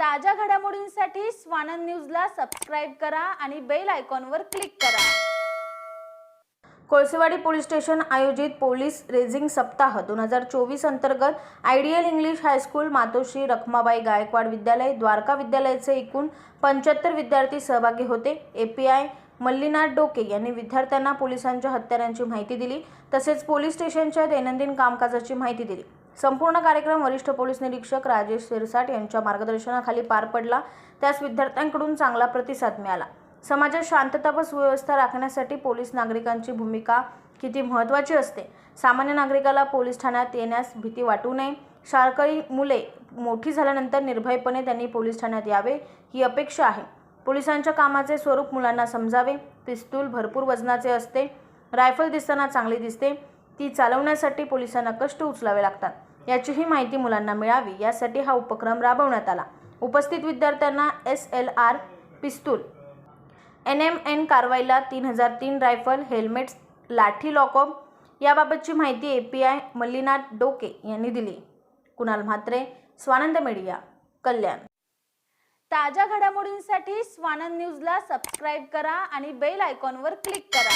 ताज्या घडामोडींसाठी स्वानंद न्यूजला सबस्क्राईब करा आणि बेल आयकॉनवर क्लिक करा. कोळसेवाडी पोलीस स्टेशन आयोजित पोलीस रेझिंग सप्ताह दोन हजार चोवीस अंतर्गत ideal English high school Matoshri Rakhmabai Gaikwad विद्यालय द्वारका विद्यालयाचे एकूण पंच्याहत्तर विद्यार्थी सहभागी होते. एपीआय मल्लीनाथ डोके यांनी विद्यार्थ्यांना पोलिसांच्या हत्यारांची माहिती दिली तसेच पोलीस स्टेशनच्या दैनंदिन कामकाजाची माहिती दिली. संपूर्ण कार्यक्रम वरिष्ठ पोलीस निरीक्षक राजेश सिरसाट यांच्या मार्गदर्शनाखाली पार पडला. त्यास विद्यार्थ्यांकडून चांगला प्रतिसाद मिळाला. समाजात शांतता व सुव्यवस्था राखण्यासाठी पोलीस नागरिकांची भूमिका किती महत्त्वाची असते? सामान्य नागरिकाला पोलीस ठाण्यात येण्यास भीती वाटू नये. शाळकरी मुले मोठी झाल्यानंतर निर्भयपणे त्यांनी पोलीस ठाण्यात यावे ही अपेक्षा आहे. पोलिसांच्या कामाचे स्वरूप मुलांना समजावे. पिस्तूल भरपूर वजनाचे असते. रायफल दिसताना चांगली दिसते. ती चालवण्यासाठी पोलिसांना कष्ट उचलावे लागतात. याचीही माहिती मुलांना मिळावी यासाठी हा उपक्रम राबवण्यात आला. उपस्थित विद्यार्थ्यांना S L R pistol N M N कारवाईला तीन हजार तीन रायफल हेल्मेट्स लाठी लॉकअप याबाबतची माहिती A P I Mallinath Doke यांनी दिली. कुणाल म्हात्रे स्वानंद मीडिया कल्याण. ताज्या घडामोडींसाठी स्वानंद न्यूजला सबस्क्राईब करा आणि बेल आयकॉनवर क्लिक करा.